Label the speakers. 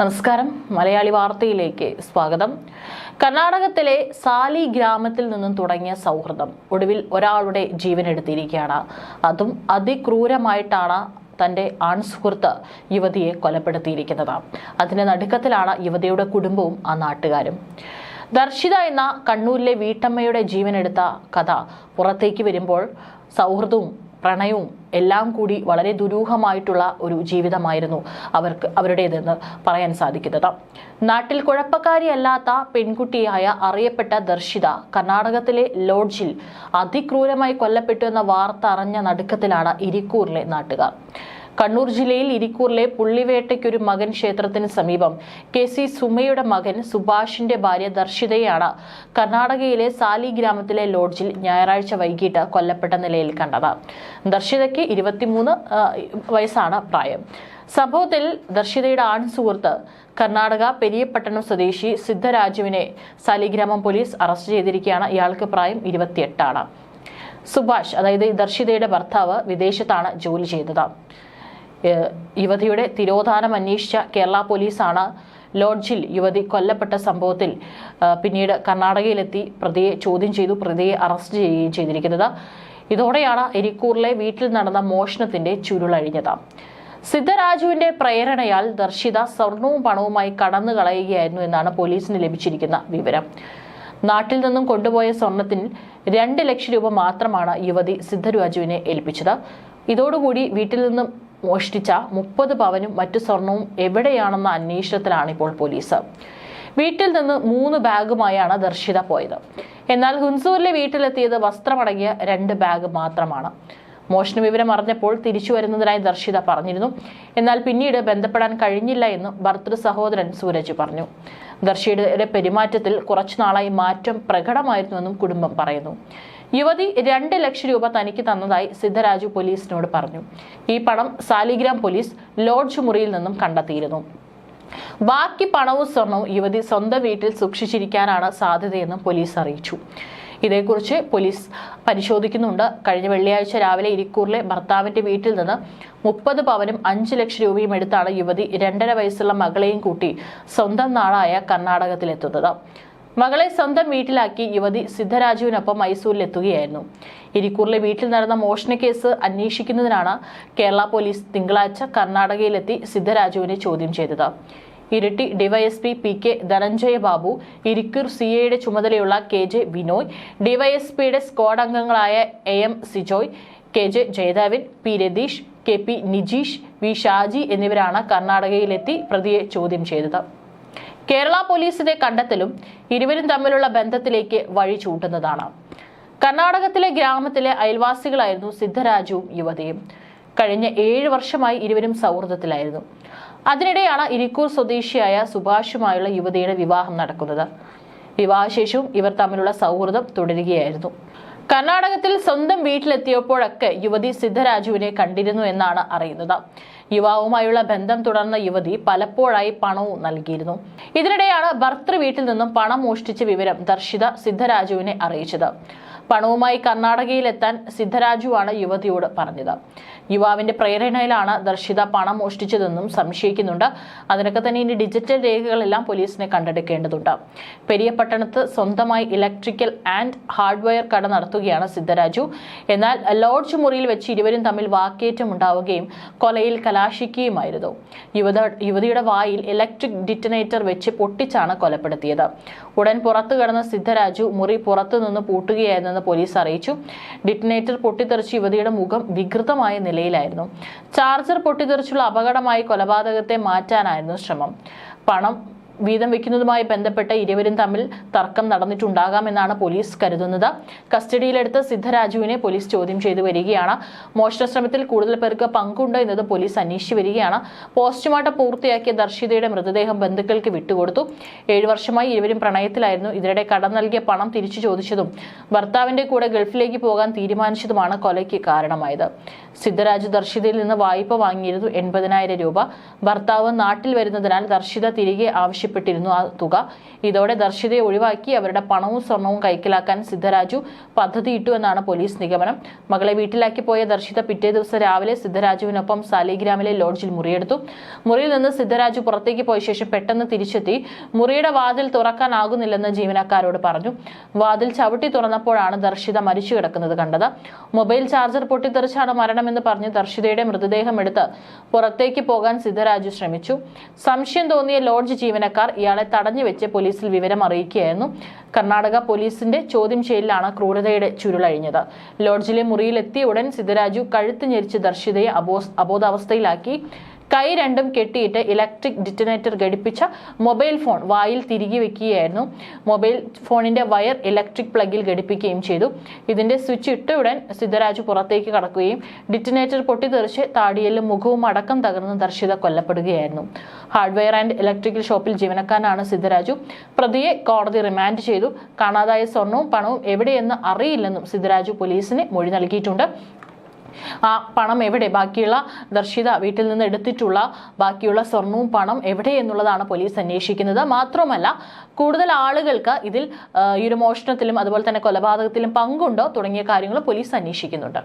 Speaker 1: നമസ്കാരം. മലയാളി വാർത്തയിലേക്ക് സ്വാഗതം. കർണാടകത്തിലെ സാലി ഗ്രാമത്തിൽ നിന്നും തുടങ്ങിയ സൗഹൃദം ഒടുവിൽ ഒരാളുടെ ജീവൻ എടുത്തിരിക്കുകയാണ് അതും അതിക്രൂരമായിട്ടാണ് തന്റെ ആൺസുഹൃത്ത് യുവതിയെ കൊലപ്പെടുത്തിയിരിക്കുന്നത്. അതിന്റെ നടുക്കത്തിലാണ് യുവതിയുടെ കുടുംബവും ആ നാട്ടുകാരും. ദർശിത എന്ന കണ്ണൂരിലെ വീട്ടമ്മയുടെ ജീവനെടുത്ത കഥ പുറത്തേക്ക് വരുമ്പോൾ സൗഹൃദവും പ്രണയവും എല്ലാം കൂടി വളരെ ദുരൂഹമായിട്ടുള്ള ഒരു ജീവിതമായിരുന്നു അവർക്ക് അവരുടേതെന്ന് പറയാൻ സാധിക്കുന്നത്. നാട്ടിൽ കുഴപ്പക്കാരിയല്ലാത്ത പെൺകുട്ടിയായ അറിയപ്പെട്ട ദർശിത കർണാടകത്തിലെ ലോഡ്ജിൽ അതിക്രൂരമായി കൊല്ലപ്പെട്ടു എന്ന വാർത്ത അറിഞ്ഞ നടുക്കത്തിലാണ് ഇരിക്കൂറിലെ നാട്ടുകാർ. കണ്ണൂർ ജില്ലയിൽ ഇരിക്കൂറിലെ പുള്ളിവേട്ടയ്ക്കൊരു മകൻ ക്ഷേത്രത്തിന് സമീപം. കെ സി സുമയുടെ മകൻ സുഭാഷിന്റെ ഭാര്യ ദർശിതയാണ് കർണാടകയിലെ സാലി ഗ്രാമത്തിലെ ലോഡ്ജിൽ ഞായറാഴ്ച വൈകിട്ട് കൊല്ലപ്പെട്ട നിലയിൽ കണ്ടത്. ദർശിതയ്ക്ക് ഇരുപത്തിമൂന്ന് വയസ്സാണ് പ്രായം. സംഭവത്തിൽ ദർശിതയുടെ ആൺ സുഹൃത്ത് കർണാടക പെരിയപട്ടണം സ്വദേശി സിദ്ധരാജുവിനെ സാലിഗ്രാമം പോലീസ് അറസ്റ്റ് ചെയ്തിരിക്കുകയാണ്. ഇയാൾക്ക് പ്രായം ഇരുപത്തിയെട്ടാണ്. സുഭാഷ് അതായത് ദർശിതയുടെ ഭർത്താവ് വിദേശത്താണ് ജോലി ചെയ്തത്. യുവതിയുടെ തിരോധാനം അന്വേഷിച്ച കേരള പോലീസാണ് ലോഡ്ജിൽ യുവതി കൊല്ലപ്പെട്ട സംഭവത്തിൽ പിന്നീട് കർണാടകയിലെത്തി പ്രതിയെ ചോദ്യം ചെയ്തു പ്രതിയെ അറസ്റ്റ് ചെയ്യുകയും ചെയ്തിരിക്കുന്നത്. ഇതോടെയാണ് എരിക്കൂറിലെ വീട്ടിൽ നടന്ന മോഷണത്തിന്റെ ചുരുളഴിഞ്ഞത് സിദ്ധരാജുവിന്റെ പ്രേരണയാൽ ദർശിത സ്വർണവും പണവുമായി കടന്നു കളയുകയായിരുന്നു എന്നാണ് പോലീസിന് ലഭിച്ചിരിക്കുന്ന വിവരം. നാട്ടിൽ നിന്നും കൊണ്ടുപോയ സ്വർണത്തിൽ രണ്ട് ലക്ഷം രൂപ മാത്രമാണ് യുവതി സിദ്ധരാജുവിനെ ഏൽപ്പിച്ചത്. ഇതോടുകൂടി വീട്ടിൽ നിന്നും മോഷ്ടിച്ച മുപ്പത് പവനും മറ്റു സ്വർണവും എവിടെയാണെന്ന അന്വേഷണത്തിലാണ് ഇപ്പോൾ പോലീസ്. വീട്ടിൽ നിന്ന് മൂന്ന് ബാഗുമായാണ് ദർശിത പോയത്. എന്നാൽ ഹുൻസൂരിലെ വീട്ടിലെത്തിയത് വസ്ത്രമടങ്ങിയ രണ്ട് ബാഗ് മാത്രമാണ്. മോഷണ വിവരം അറിഞ്ഞപ്പോൾ തിരിച്ചു വരുന്നതിനായി ദർശിത പറഞ്ഞിരുന്നു. എന്നാൽ പിന്നീട് ബന്ധപ്പെടാൻ കഴിഞ്ഞില്ല എന്ന് ഭർത്തൃ സഹോദരൻ സൂരജ് പറഞ്ഞു. ദർശിയുടെ പെരുമാറ്റത്തിൽ കുറച്ചുനാളായി മാറ്റം പ്രകടമായിരുന്നുവെന്നും കുടുംബം പറയുന്നു. യുവതി രണ്ട് ലക്ഷം രൂപ തനിക്ക് തന്നതായി സിദ്ധരാജു പോലീസിനോട് പറഞ്ഞു. ഈ പണം സാലിഗ്രാം പോലീസ് ലോഡ്ജ് മുറിയിൽ നിന്നും കണ്ടെത്തിയിരുന്നു. ബാക്കി പണവും സ്വർണവും യുവതി സ്വന്തം വീട്ടിൽ സൂക്ഷിച്ചിരിക്കാനാണ് സാധ്യതയെന്നും പോലീസ് അറിയിച്ചു. ഇതേക്കുറിച്ച് പോലീസ് പരിശോധിക്കുന്നുണ്ട്. കഴിഞ്ഞ വെള്ളിയാഴ്ച രാവിലെ ഇരിക്കൂറിലെ ഭർത്താവിന്റെ വീട്ടിൽ നിന്ന് മുപ്പത് പവനും അഞ്ച് ലക്ഷം രൂപയും എടുത്താണ് യുവതി രണ്ടര വയസ്സുള്ള മകളെയും കൂട്ടി സ്വന്തം നാടായ കർണാടകത്തിലെത്തുന്നത്. മകളെ സ്വന്തം വീട്ടിലാക്കി യുവതി സിദ്ധരാജുവിനൊപ്പം മൈസൂരിലെത്തുകയായിരുന്നു. ഇരിക്കൂറിലെ വീട്ടിൽ നടന്ന മോഷണ കേസ് അന്വേഷിക്കുന്നതിനാണ് കേരള പോലീസ് തിങ്കളാഴ്ച കർണാടകയിലെത്തി സിദ്ധരാജുവിനെ ചോദ്യം ചെയ്തത്. Iritty DYSP P K Dhananjaya Babu Irikkur C എയുടെ ചുമതലയുള്ള കെ ജെ ബിനോയ് ഡിവൈഎസ്പിയുടെ സ്ക്വാഡ് അംഗങ്ങളായ A M Sijoy K J Jayadevan P Ratheesh K P Nijeesh V Shaji എന്നിവരാണ് കർണാടകയിലെത്തി പ്രതിയെ ചോദ്യം ചെയ്തത്. കേരള പോലീസിന്റെ കണ്ടെത്തലും ഇരുവരും തമ്മിലുള്ള ബന്ധത്തിലേക്ക് വഴി ചൂണ്ടുന്നതാണ്. കർണാടകത്തിലെ ഗ്രാമത്തിലെ അയൽവാസികളായിരുന്നു സിദ്ധരാജുവും യുവതിയും. കഴിഞ്ഞ ഏഴ് വർഷമായി ഇരുവരും സൗഹൃദത്തിലായിരുന്നു. അതിനിടെയാണ് ഇരിക്കൂർ സ്വദേശിയായ സുഭാഷുമായുള്ള യുവതിയുടെ വിവാഹം നടക്കുന്നത്. വിവാഹശേഷവും ഇവർ തമ്മിലുള്ള സൗഹൃദം തുടരുകയായിരുന്നു. കർണാടകത്തിൽ സ്വന്തം വീട്ടിലെത്തിയപ്പോഴൊക്കെ യുവതി സിദ്ധരാജുവിനെ കണ്ടിരുന്നു എന്നാണ് അറിയുന്നത്. യുവാവുമായുള്ള ബന്ധം തുടർന്ന യുവതി പലപ്പോഴായി പണവും നൽകിയിരുന്നു. ഇതിനിടെയാണ് ഭർത്തൃ വീട്ടിൽ നിന്നും പണം മോഷ്ടിച്ച വിവരം ദർശിത സിദ്ധരാജുവിനെ അറിയിച്ചത്. പണവുമായി കർണാടകയിലെത്താൻ സിദ്ധരാജുവാണ് യുവതിയോട് പറഞ്ഞത്. യുവാവിന്റെ പ്രേരണയിലാണ് ദർശിത പണം മോഷ്ടിച്ചതെന്നും സംശയിക്കുന്നുണ്ട്. അതിനൊക്കെ തന്നെ ഇനി ഡിജിറ്റൽ രേഖകളെല്ലാം പോലീസിനെ കണ്ടെടുക്കേണ്ടതുണ്ട്. പെരിയപട്ടണത്ത് സ്വന്തമായി ഇലക്ട്രിക്കൽ ആൻഡ് ഹാർഡ്വെയർ കട നടത്തുകയാണ് സിദ്ധരാജു. എന്നാൽ ലോഡ്ജ് മുറിയിൽ വെച്ച് ഇരുവരും തമ്മിൽ വാക്കേറ്റം ഉണ്ടാവുകയും കൊലയിൽ കലാശിക്കുകയുമായിരുന്നു. യുവത യുവതിയുടെ വായിൽ ഇലക്ട്രിക് ഡിറ്റനേറ്റർ വെച്ച് പൊട്ടിച്ചാണ് കൊലപ്പെടുത്തിയത്. ഉടൻ പുറത്തു കടന്ന സിദ്ധരാജു മുറി പുറത്തു നിന്ന് പൂട്ടുകയായിരുന്നെന്ന് പോലീസ് അറിയിച്ചു. ഡിറ്റനേറ്റർ പൊട്ടിത്തെറിച്ച് യുവതിയുടെ മുഖം വികൃതമായ നിലയിലായിരുന്നു. ചാർജർ പൊട്ടിത്തെറിച്ചുള്ള അപകടമായി കൊലപാതകത്തെ മാറ്റാനായിരുന്നു ശ്രമം. പണം വീതം വെക്കുന്നതുമായി ബന്ധപ്പെട്ട് ഇരുവരും തമ്മിൽ തർക്കം നടന്നിട്ടുണ്ടാകാമെന്നാണ് പോലീസ് കരുതുന്നത്. കസ്റ്റഡിയിലെടുത്ത് സിദ്ധരാജുവിനെ പോലീസ് ചോദ്യം ചെയ്തു വരികയാണ്. മോഷണശ്രമത്തിൽ കൂടുതൽ പേർക്ക് പങ്കുണ്ടോ എന്നത് പോലീസ് അന്വേഷിച്ചു വരികയാണ്. പോസ്റ്റ്മോർട്ടം പൂർത്തിയാക്കിയ ദർശിതയുടെ മൃതദേഹം ബന്ധുക്കൾക്ക് വിട്ടുകൊടുത്തു. ഏഴു വർഷമായി ഇരുവരും പ്രണയത്തിലായിരുന്നു. ഇതിനിടെ കടം നൽകിയ പണം തിരിച്ചു ചോദിച്ചതും ഭർത്താവിന്റെ കൂടെ ഗൾഫിലേക്ക് പോകാൻ തീരുമാനിച്ചതുമാണ് കൊലയ്ക്ക് കാരണമായത്. സിദ്ധരാജു ദർശിതയിൽ നിന്ന് വായ്പ വാങ്ങിയിരുന്നു എൺപതിനായിരം രൂപ. ഭർത്താവ് നാട്ടിൽ വരുന്നതിനാൽ ദർശിത തിരികെ ആവശ്യം ആവശ്യപ്പെട്ടിരുന്നു ആ തുക. ഇതോടെ ദർശിതയെ ഒഴിവാക്കി അവരുടെ പണവും സ്വർണവും കൈക്കലാക്കാൻ സിദ്ധരാജു പദ്ധതിയിട്ടു എന്നാണ് പോലീസ് നിഗമനം. മകളെ വീട്ടിലാക്കി പോയ ദർശിത പിറ്റേ ദിവസം രാവിലെ സിദ്ധരാജുവിനൊപ്പം സാലിഗ്രാമിലെ ലോഡ്ജിൽ മുറിയെടുത്തു. മുറിയിൽ നിന്ന് സിദ്ധരാജു പുറത്തേക്ക് പോയ ശേഷം പെട്ടെന്ന് തിരിച്ചെത്തി. മുറിയുടെ വാതിൽ തുറക്കാനാകുന്നില്ലെന്ന് ജീവനക്കാരോട് പറഞ്ഞു. വാതിൽ ചവിട്ടി തുറന്നപ്പോഴാണ് ദർശിത മരിച്ചു കിടക്കുന്നത് കണ്ടത്. മൊബൈൽ ചാർജർ പൊട്ടിത്തെറിച്ചാണ് മരണമെന്ന് പറഞ്ഞ് ദർശിതയുടെ മൃതദേഹം എടുത്ത് പുറത്തേക്ക് പോകാൻ സിദ്ധരാജു ശ്രമിച്ചു. സംശയം തോന്നിയ ലോഡ്ജ് ജീവനക്കാർ ഇയാളെ തടഞ്ഞു വെച്ച് പോലീസിൽ വിവരം അറിയിക്കുകയായിരുന്നു. കർണാടക പോലീസിന്റെ ചോദ്യം ചെയ്യലിലാണ് ക്രൂരതയുടെ ചുരുളഴിഞ്ഞത് ലോഡ്ജിലെ മുറിയിലെത്തിയ ഉടൻ സിദ്ധരാജു കഴുത്ത് ഞെരിച്ച് ദർശിതയെ അബോ അബോധാവസ്ഥയിലാക്കി. കൈ രണ്ടും കെട്ടിയിട്ട് ഇലക്ട്രിക് ഡിറ്റനേറ്റർ ഘടിപ്പിച്ച മൊബൈൽ ഫോൺ വായിൽ തിരികെ വെക്കുകയായിരുന്നു. മൊബൈൽ ഫോണിന്റെ വയർ ഇലക്ട്രിക് പ്ലഗിൽ ഘടിപ്പിക്കുകയും ചെയ്തു. ഇതിന്റെ സ്വിച്ച് ഇട്ട ഉടൻ സിദ്ധരാജ് പുറത്തേക്ക് കടക്കുകയും ഡിറ്റനേറ്റർ പൊട്ടിത്തെറിച്ച് താടിയലും മുഖവും അടക്കം തകർന്ന് ദർശിത കൊല്ലപ്പെടുകയായിരുന്നു. ഹാർഡ്വെയർ ആൻഡ് ഇലക്ട്രിക്കൽ ഷോപ്പിൽ ജീവനക്കാരനാണ് സിദ്ധരാജു. പ്രതിയെ കോടതി റിമാൻഡ് ചെയ്തു. കാണാതായ സ്വർണവും പണവും എവിടെയെന്ന് അറിയില്ലെന്നും സിദ്ധരാജു പോലീസിന് മൊഴി നൽകിയിട്ടുണ്ട്. ആ പണം എവിടെ? ബാക്കിയുള്ള ദർശിത വീട്ടിൽ നിന്ന് എടുത്തിട്ടുള്ള ബാക്കിയുള്ള സ്വർണവും പണം എവിടെ എന്നുള്ളതാണ് പോലീസ് അന്വേഷിക്കുന്നത്. മാത്രമല്ല കൂടുതൽ ആളുകൾക്ക് ഇതിൽ ഈ ഒരു മോഷണത്തിലും അതുപോലെ തന്നെ കൊലപാതകത്തിലും പങ്കുണ്ടോ തുടങ്ങിയ കാര്യങ്ങൾ പോലീസ് അന്വേഷിക്കുന്നുണ്ട്.